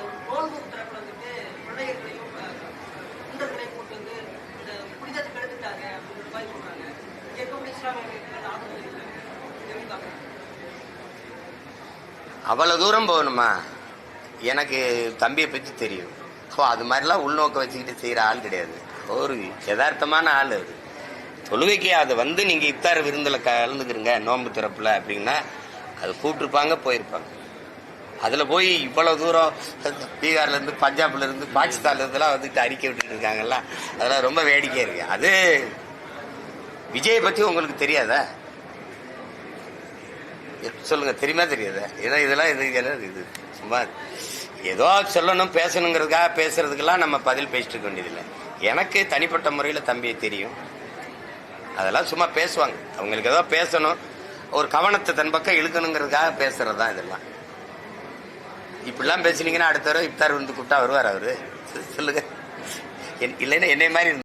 அவ்வளவு இந்த வந்துட்டு பிள்ளைகளையும் குண்டர்களையும் போட்டு வந்து இந்த அப்படின்ற மாதிரி சொல்றாங்க ஆதரவு எப்படி அவ்வளோ தூரம் போகணுமா? எனக்கு தம்பியை பற்றி தெரியும். ஸோ அது மாதிரிலாம் உள்நோக்க வச்சுக்கிட்டு செய்கிற ஆள் கிடையாது. ஒரு யதார்த்தமான ஆள் அது. தொழுகைக்கு அதை வந்து நீங்கள் இப்தார் விருந்தில் கலந்துக்கிறீங்க நோன்பு திறப்பில் அப்படின்னா அது கூப்பிட்டுருப்பாங்க போயிருப்பாங்க. அதில் போய் இவ்வளோ தூரம் பீகார்லேருந்து பஞ்சாப்லேருந்து பாகிஸ்தான்லேருந்துலாம் வந்துட்டு அறிக்கை விட்டுட்டு இருக்காங்கல்ல? அதெல்லாம் ரொம்ப வேடிக்கையாக இருக்குது அது விஜயை பற்றி உங்களுக்கு தெரியாதா? சொல்லுங்கள் தெரியுமா தெரியாதா? ஏன்னா இதெல்லாம் இது இது சும்மா ஏதோ சொல்லணும் பேசணுங்கிறதுக்காக பேசுறதுக்கெல்லாம் நம்ம பதில் பேசிட்டு இருக்க வேண்டியதில்லை. எனக்கு தனிப்பட்ட முறையில் தம்பியை தெரியும். அதெல்லாம் சும்மா பேசுவாங்க. அவங்களுக்கு ஏதோ பேசணும். ஒரு கவனத்தை தன் பக்கம் இழுக்கணுங்கிறதுக்காக பேசுறது தான் இதெல்லாம். இப்படிலாம் பேசுனீங்கன்னா அடுத்த தடவை இப்தார் வந்து கூப்பிட்டா வருவார் அவரு? சொல்லுங்க. என்- இல்லைன்னா என்னை மாதிரி